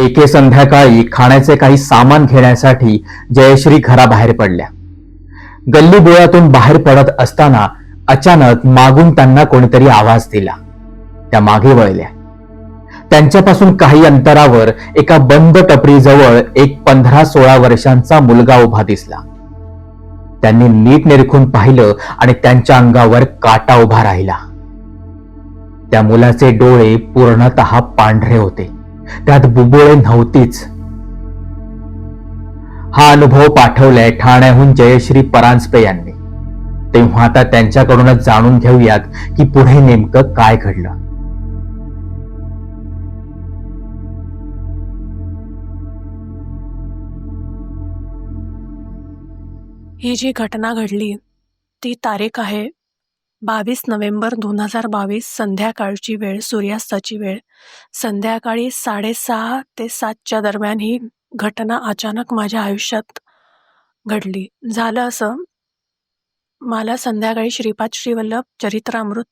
एके संध्याकाळी खाण्याचे काही सामान घेण्यासाठी जयश्री घराबाहेर पडल्या. गल्ली बोळातून बाहेर पडत असताना अचानक मागून त्यांना कोणीतरी आवाज दिला. त्या मागे वळल्या. त्यांच्यापासून काही अंतरावर एका बंद टपरीजवळ एक पंधरा सोळा वर्षांचा मुलगा उभा दिसला. त्यांनी नीट निरखून पाहिलं आणि त्यांच्या अंगावर काटा उभा राहिला. त्या मुलाचे डोळे पूर्णतः पांढरे होते. त्यात बुबुळे नव्हतीच. हा अनुभव पाठवलाय ठाण्याहून जयश्री परांजपे यांनी. तेव्हा आता त्यांच्याकडूनच जाणून घेऊयात की पुढे नेमकं काय घडलं. ही जी घटना घडली ती तारीख आहे बावीस नोव्हेंबर दोन हजार बावीस संध्याकाळची वेळ सूर्यास्ताची वेळ. संध्याकाळी साडेसहा ते सातच्या दरम्यान ही घटना अचानक माझ्या आयुष्यात घडली. झालं असं. मला संध्याकाळी श्रीपाद श्रीवल्लभ चरित्रामृत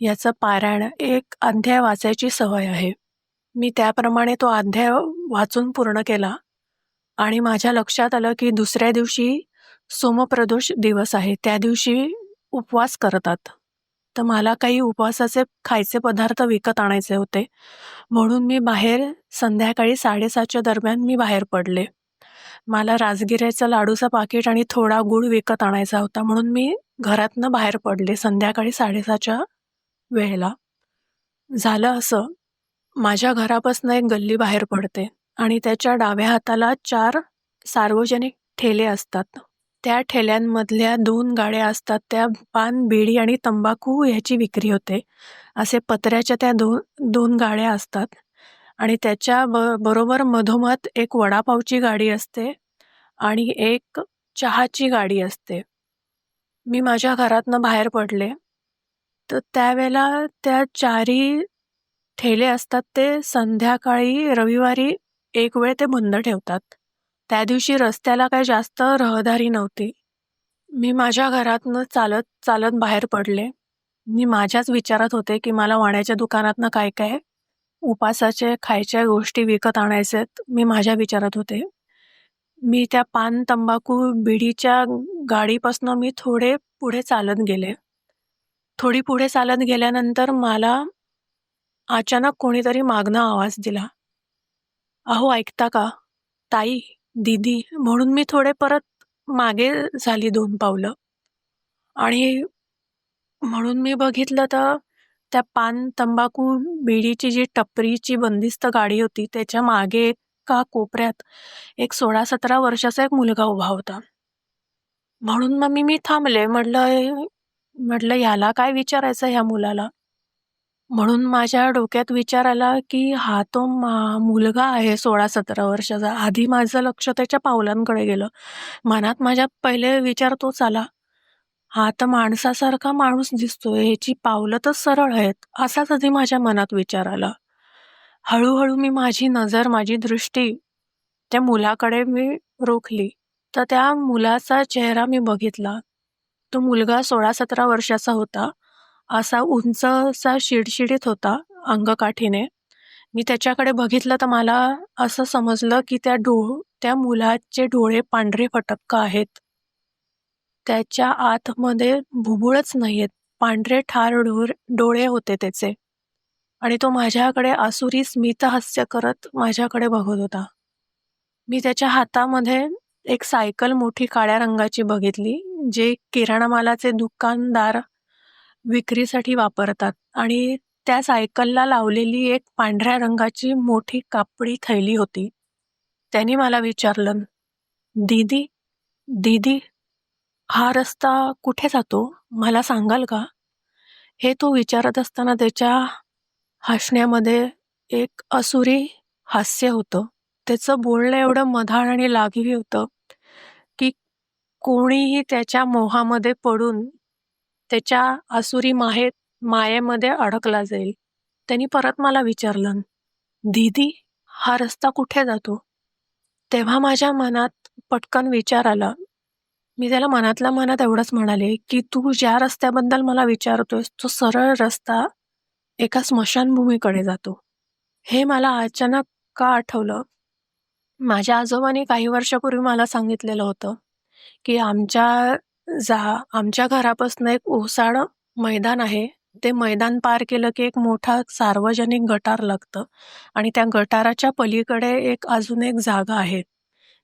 याचं पारायण एक अध्याय वाचायची सवय आहे. मी त्याप्रमाणे तो अध्याय वाचून पूर्ण केला आणि माझ्या लक्षात आलं की दुसऱ्या दिवशी सोमप्रदोष दिवस आहे. त्या दिवशी उपवास करतात. तर मला काही उपवासाचे खायचे पदार्थ विकत आणायचे होते. म्हणून मी बाहेर संध्याकाळी साडेसातच्या दरम्यान मी बाहेर पडले. मला राजगिऱ्याचं लाडूचं पाकिट आणि थोडा गूळ विकत आणायचा होता. म्हणून मी घरातनं बाहेर पडले संध्याकाळी साडेसहाच्या वेळेला. झालं असं. माझ्या घरापासून एक गल्ली बाहेर पडते आणि त्याच्या डाव्या हाताला चार सार्वजनिक ठेले असतात. त्या ठेल्यांमधल्या दोन गाड्या असतात त्या पान बिडी आणि तंबाखू ह्याची विक्री होते. असे पत्र्याच्या त्या दोन दोन गाड्या असतात आणि त्याच्या ब बरोबर मधोमध एक वडापावची गाडी असते आणि एक चहाची गाडी असते. मी माझ्या घरातनं बाहेर पडले. तर त्यावेळेला त्या चारी ठेले असतात ते संध्याकाळी रविवारी एक वेळ ते बंद ठेवतात. त्या दिवशी रस्त्याला काही जास्त रहदारी नव्हती. मी माझ्या घरातनं चालत चालत बाहेर पडले. मी माझ्याच विचारात होते की मला वाण्याच्या दुकानातनं काय काय उपासाचे खायच्या गोष्टी विकत आणायचेत मी माझ्या विचारात होते. मी त्या पान तंबाखू बिडीच्या गाडीपासनं मी थोडे पुढे चालत गेले. थोडी पुढे चालत गेल्यानंतर मला अचानक कोणीतरी मागणं आवाज दिला. अहो ऐकता का? ताई दीदी म्हणून मी थोडे परत मागे झाली दोन पावलं. आणि म्हणून मी बघितलं तर त्या पान तंबाखू बिडीची जी टपरीची बंदिस्त गाडी होती त्याच्यामागे एका कोपऱ्यात एक सोळा सतरा वर्षाचा एक मुलगा उभा होता. म्हणून मग मी मी थांबले. म्हटलं म्हटलं ह्याला काय विचारायचं ह्या मुलाला? म्हणून माझ्या डोक्यात विचार आला की हा तो मा मुलगा आहे सोळा सतरा वर्षाचा. आधी माझं लक्ष त्याच्या पावलांकडे गेलं. मनात माझ्या पहिले विचार तोच आला. हा तर माणसासारखा माणूस दिसतोय. ह्याची पावलं तर सरळ आहेत असाच आधी माझ्या मनात विचार आला. हळूहळू मी माझी नजर माझी दृष्टी त्या मुलाकडे मी रोखली. तर त्या मुलाचा चेहरा मी बघितला. तो मुलगा सोळा सतरा वर्षाचा होता. असा उंच असा शिडशिडीत होता अंगकाठीने. मी त्याच्याकडे बघितलं तर मला असं समजलं की त्या डो त्या मुलाचे डोळे पांढरे फटक्क आहेत. त्याच्या आतमध्ये भुबुळच नाही आहेत पांढरे ठार डोर डोळे होते त्याचे. आणि तो माझ्याकडे आसुरी स्मितहास्य करत माझ्याकडे बघत होता. मी त्याच्या हातामध्ये एक सायकल मोठी काळ्या रंगाची बघितली जे किराणा मालाचे दुकानदार विक्रीसाठी वापरतात. आणि त्या सायकलला लावलेली एक पांढऱ्या रंगाची मोठी कापडी थैली होती. त्याने मला विचारलं दीदी दीदी हा रस्ता कुठे जातो? मला सांगाल का? हे तो विचारत असताना त्याच्या हसण्यामध्ये एक असुरी हास्य होतं. त्याचं बोलणं एवढं मधाळ आणि लागवी होतं की कोणीही त्याच्या मोहामध्ये पडून त्याच्या आसुरी माहे मायेमध्ये अडकला जाईल. त्यांनी परत मला विचारलं दीदी हा रस्ता कुठे जातो? तेव्हा माझ्या मनात पटकन विचार आला. मी त्याला मनातल्या मनात एवढंच म्हणाले की तू ज्या रस्त्याबद्दल मला विचारतोयस तो सरळ रस्ता एका स्मशानभूमीकडे जातो. हे मला अचानक का आठवलं? माझ्या आजोबांनी काही वर्षापूर्वी मला सांगितलेलं होतं की आमच्या जा. आमच्या घरापासून एक ओसाड मैदान आहे. ते मैदान पार केलं की एक मोठा सार्वजनिक गटार लागतं. आणि त्या गटाराच्या पलीकडे एक अजून एक जागा आहे.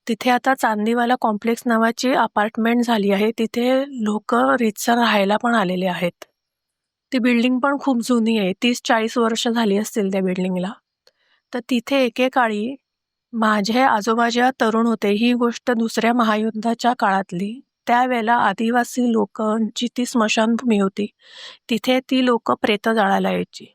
तिथे आता चांदीवाला कॉम्प्लेक्स नावाची अपार्टमेंट झाली आहे. तिथे लोक रीतसर राहायला पण आलेले आहेत. ती बिल्डिंग पण खूप जुनी आहे. तीस चाळीस वर्ष झाली असतील त्या बिल्डिंगला. तर तिथे एकेकाळी माझे आजोबा जेव्हा तरुण होते ही गोष्ट दुसऱ्या महायुद्धाच्या काळातली त्यावेळेला आदिवासी लोकांची ती स्मशानभूमी होती तिथे ती लोक प्रेत जाळायला यायची.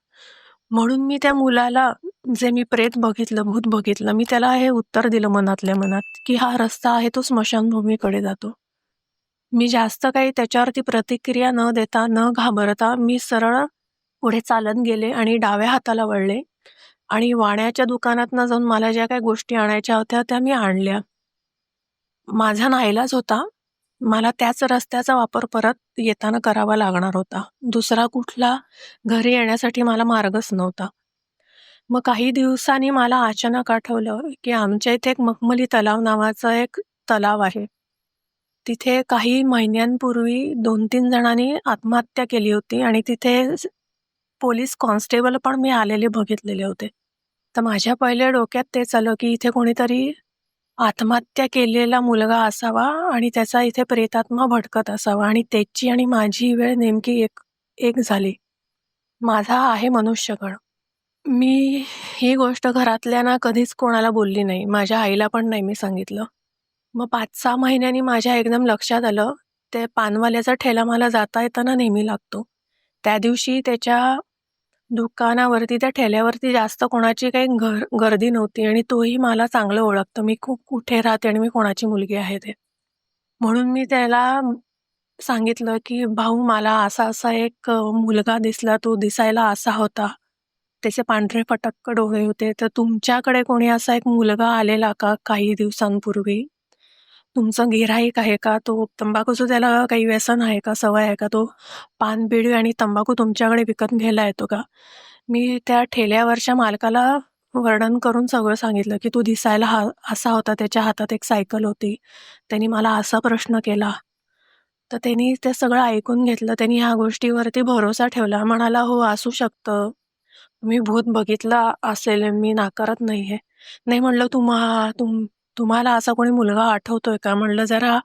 म्हणून मी त्या मुलाला जे मी प्रेत बघितलं भूत बघितलं मी त्याला हे उत्तर दिलं मनातल्या मनात की हा रस्ता आहे तो स्मशानभूमीकडे जातो. मी जास्त काही त्याच्यावरती प्रतिक्रिया न देता न घाबरता मी सरळ पुढे चालत गेले आणि डाव्या हाताला वळले. आणि वाण्याच्या दुकानातनं जाऊन मला ज्या काही गोष्टी आणायच्या होत्या त्या मी आणल्या. माझा नाईलाज होता मला त्याच रस्त्याचा वापर परत येताना करावा लागणार होता. दुसरा कुठला घरी येण्यासाठी मला मार्गच नव्हता. मग काही दिवसांनी मला अचानक आठवलं की आमच्या इथे एक मखमली तलाव नावाचा एक तलाव आहे. तिथे काही महिन्यांपूर्वी दोन तीन जणांनी आत्महत्या केली होती आणि तिथे पोलीस कॉन्स्टेबल पण मी आलेले बघितलेले होते. तर माझ्या पहिल्या डोक्यात तेच आलं की इथे कोणीतरी आत्महत्या केलेला मुलगा असावा आणि त्याचा इथे प्रेतात्मा भटकत असावा आणि त्याची आणि माझी वेळ नेमकी एक एक झाली. माझा आहे मनुष्यगण. मी ही गोष्ट घरातल्यांना कधीच कोणाला बोलली नाही. माझ्या आईला पण नाही मी सांगितलं. मग पाच सहा महिन्यांनी माझ्या एकदम लक्षात आलं. ते पानवाल्याचा ठेला मला जाता येताना नेहमी लागतो. त्या दिवशी त्याच्या दुकानावरती त्या ठेल्यावरती जास्त कोणाची काही घर गर्दी नव्हती आणि तोही मला चांगलं ओळखतं. मी खूप कुठे राहते आणि मी कोणाची मुलगी आहे ते. म्हणून मी त्याला सांगितलं की भाऊ मला असा असा एक मुलगा दिसला तो दिसायला असा होता. त्याचे पांढरे फटक्क डोळे होते. तर तुमच्याकडे कोणी असा एक मुलगा आलेला का काही दिवसांपूर्वी? तुमचं गिऱ्हाईक आहे का? तो तंबाखूचं त्याला काही व्यसन आहे का? सवय आहे का? तो पान बिडी आणि तंबाखू तुमच्याकडे विकत घ्यायला येतो का? मी त्या ठेल्यावरच्या मालकाला वर्णन करून सगळं सांगितलं की तू दिसायला हा असा होता त्याच्या हातात एक सायकल होती. त्यांनी मला असा प्रश्न केला. तर त्यांनी ते सगळं ऐकून घेतलं. त्यांनी ह्या गोष्टीवरती भरोसा ठेवला. म्हणाला हो असू शकतं. मी भूत बघितला असेल. मी नाकारत नाही आहे नाही म्हणलं तुम्हा तुम तुम्हाला असा कोणी मुलगा आठवतोय का? म्हणलं जरा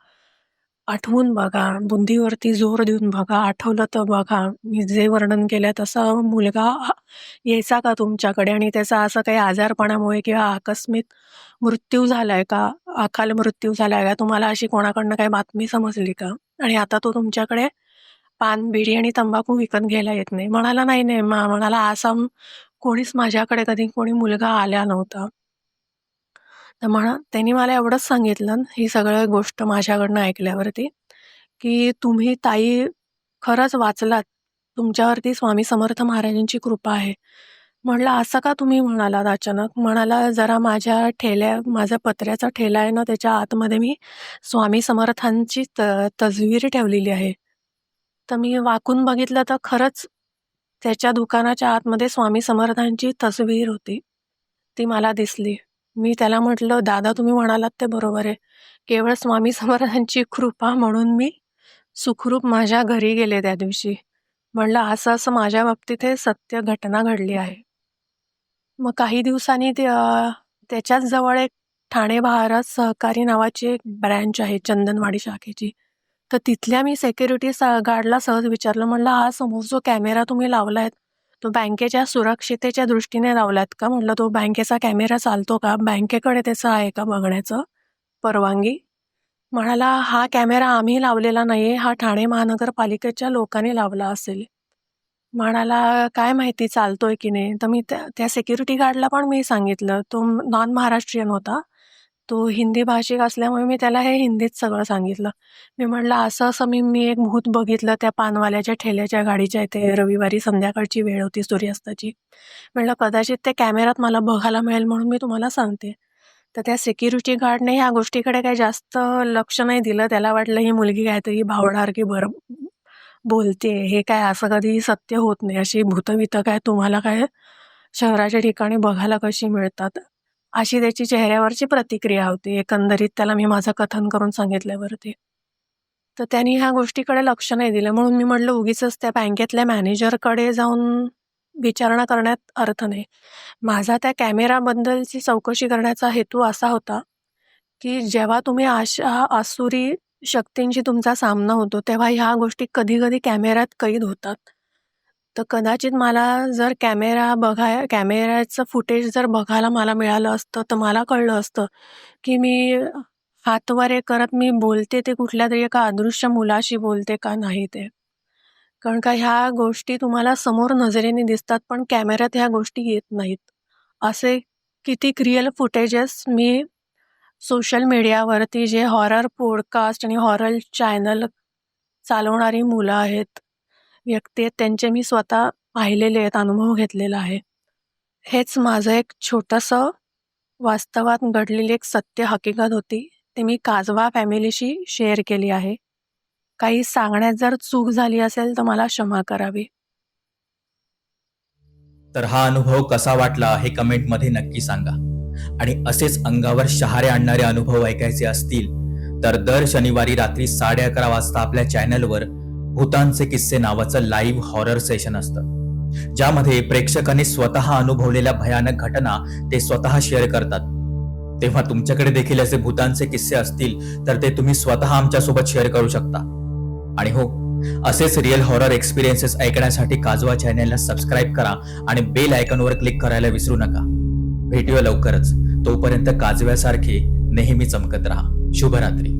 आठवून बघा बुंदीवरती जोर देऊन बघा आठवलं तर बघा. मी जे वर्णन केलं तसा मुलगा यायचा का तुमच्याकडे? आणि त्याचा असं काही आजारपणामुळे किंवा आकस्मिक मृत्यू झालाय का? अकाल मृत्यू झालाय का? तुम्हाला अशी कोणाकडनं काही बातमी समजली का? आणि आता तो तुमच्याकडे पान बिडी आणि तंबाखू विकत घ्यायला येत नाही. म्हणाला नाही नाही मा म्हणाला असा कोणीच माझ्याकडे कधी कोणी मुलगा आला नव्हता. तर म्हणा त्यांनी मला एवढंच सांगितलं ही सगळं गोष्ट माझ्याकडनं ऐकल्यावरती की तुम्ही ताई खरंच वाचलात. तुमच्यावरती स्वामी समर्थ महाराजांची कृपा आहे. म्हणलं असं का तुम्ही म्हणालात अचानक? म्हणाला जरा माझ्या ठेल्या माझ्या पत्र्याचा ठेला आहे ना त्याच्या आतमध्ये मी स्वामी समर्थांची त तस्वीर ठेवलेली आहे. तर मी वाकून बघितलं तर खरंच त्याच्या दुकानाच्या आतमध्ये स्वामी समर्थांची तस्वीर होती. ती मला दिसली. मी त्याला म्हटलं दादा तुम्ही म्हणालात ते बरोबर आहे. केवळ स्वामी समर्थांची कृपा म्हणून मी सुखरूप माझ्या घरी गेले त्या दिवशी. म्हणलं असं असं माझ्या बाबतीत हे सत्य घटना घडली आहे. मग काही दिवसांनी ते त्याच्याच जवळ एक ठाणे भारत सहकारी नावाची एक ब्रँच आहे चंदनवाडी शाखेची. तर तिथल्या मी सेक्युरिटी गार्डला सहज विचारलं म्हणलं हा समोर जो कॅमेरा तुम्ही लावला आहेत तो बँकेच्या सुरक्षितेच्या दृष्टीने लावलात का? म्हटलं तो बँकेचा कॅमेरा चालतो का? बँकेकडे त्याचं आहे का बघण्याचं? परवानगी? म्हणाला हा कॅमेरा आम्ही लावलेला नाही हा ठाणे महानगरपालिकेच्या लोकांनी लावला असेल. म्हणाला काय माहिती चालतोय की नाही? तर मी त्या त्या सिक्युरिटी गार्डला पण मी सांगितलं. तो नॉन महाराष्ट्रीयन होता. तो हिंदी भाषिक असल्यामुळे मी त्याला हे हिंदीत सगळं सांगितलं. मी म्हटलं असं असं मी मी एक भूत बघितलं त्या पानवाल्याच्या ठेल्याच्या गाडीच्या इथे रविवारी संध्याकाळची वेळ होती सूर्यास्ताची. म्हटलं कदाचित ते कॅमेरात मला बघायला मिळेल म्हणून मी तुम्हाला सांगते. तर त्या सिक्युरिटी गार्डने ह्या गोष्टीकडे काही जास्त लक्ष नाही दिलं. त्याला वाटलं ही मुलगी काहीतरी भावडार की बरं बोलते. हे काय असं कधी सत्य होत नाही? अशी भूतवितं काय तुम्हाला काय शहराच्या ठिकाणी बघायला कशी मिळतात? अशी त्याची चेहऱ्यावरची प्रतिक्रिया होती. एकंदरीत त्याला मी माझं कथन करून सांगितल्यावरती तर त्यांनी ह्या गोष्टीकडे लक्ष नाही दिलं. म्हणून मी म्हटलं उगीच त्या बँकेतल्या मॅनेजरकडे जाऊन विचारणा करण्यात अर्थ नाही. माझा त्या कॅमेराबद्दलची चौकशी करण्याचा हेतू असा होता की जेव्हा तुम्ही अशा आसुरी शक्तींशी तुमचा सामना होतो तेव्हा ह्या गोष्टी कधी कधी कॅमेऱ्यात कैद होतात. तर कदाचित मला जर कॅमेरा बघाय कॅमेऱ्याचं फुटेज जर बघायला मला मिळालं असतं तर मला कळलं असतं की मी हातवारे करत मी बोलते ते कुठल्या तरी एका अदृश्य मुलाशी बोलते का नाही ते. कारण का ह्या गोष्टी तुम्हाला समोर नजरेने दिसतात पण कॅमेऱ्यात ह्या गोष्टी येत नाहीत. असे कितीक रिअल फुटेजेस मी सोशल मीडियावरती जे हॉरर पॉडकास्ट आणि हॉरर चॅनल चालवणारी मुलं आहेत व्यक्ती आहेत त्यांचे मी स्वतः पाहिलेले आहेत अनुभव घेतलेला आहे. हेच माझं एक छोटंसं वास्तवात घडलेली एक सत्य हकीकत होती. ते मी काजवा फॅमिलीशी शेअर केली आहे. काही सांगण्यात जर चूक झाली असेल तर मला क्षमा करावी. तर हा अनुभव कसा वाटला हे कमेंटमध्ये नक्की सांगा. आणि असेच अंगावर शहारे आणणारे अनुभव ऐकायचे असतील तर दर शनिवारी रात्री साडे अकरा वाजता आपल्या चॅनलवर भूतांचे किस्से नावाचं लाईव्ह हॉरर सेशन असतं. ज्यामध्ये प्रेक्षकांनी स्वतः अनुभवलेल्या भयानक घटना ते स्वतः शेअर करतात. तेव्हा तुमच्याकडे देखील असे भूतांचे किस्से असतील तर ते तुम्ही स्वतः आमच्यासोबत शेअर करू शकता. आणि हो असेच रिअल हॉरर एक्सपिरियन्सेस ऐकण्यासाठी काजवा चॅनेलला सबस्क्राईब करा आणि बेल आयकॉनवर क्लिक करायला विसरू नका. भेटूया लवकरच. तोपर्यंत काजव्यासारखे नेहमी चमकत राहा. शुभरात्री.